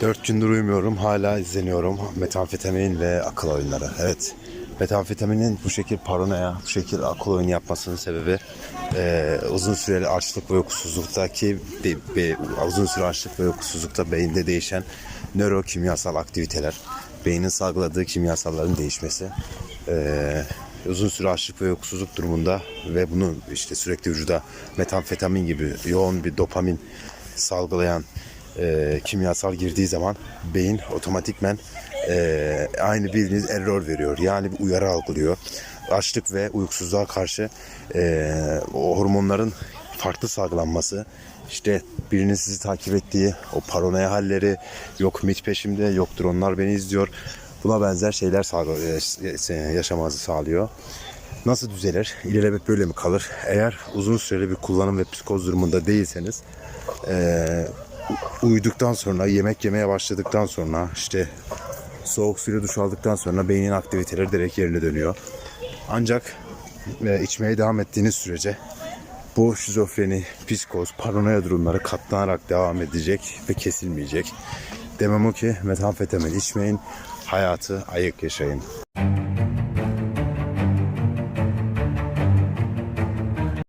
Dört gündür uyumuyorum. Hala izleniyorum. Metamfetamin ve akıl oyunları. Evet. Metamfetaminin bu şekil paranoya, bu şekil akıl oyunu yapmasının sebebi eee, uzun süreli açlık ve uykusuzluktaki be- be- uzun süre açlık ve uykusuzlukta beyinde değişen nörokimyasal aktiviteler, beynin salgıladığı kimyasalların değişmesi, eee, uzun süre açlık ve uykusuzluk durumunda ve bunu işte sürekli vücuda metamfetamin gibi yoğun bir dopamin salgılayan e, kimyasal girdiği zaman beyin otomatikmen e, aynı bildiğiniz error veriyor. Yani bir uyarı algılıyor. Açlık ve uykusuzluğa karşı e, o hormonların farklı salgılanması, işte birinin sizi takip ettiği o paranoya halleri, yok mit peşimde, yoktur onlar beni izliyor. Buna benzer şeyler sağ- e, yaşamanızı sağlıyor. Nasıl düzelir? İlelebet böyle mi kalır? Eğer uzun süreli bir kullanım ve psikoz durumunda değilseniz u- uyuduktan sonra, yemek yemeye başladıktan sonra işte soğuk suyla duş aldıktan sonra beynin aktiviteleri direkt yerine dönüyor. Ancak e, içmeye devam ettiğiniz sürece bu şizofreni, psikoz, paranoya durumları katlanarak devam edecek ve kesilmeyecek. Demem o ki metamfetamin içmeyin, hayatı ayık yaşayın.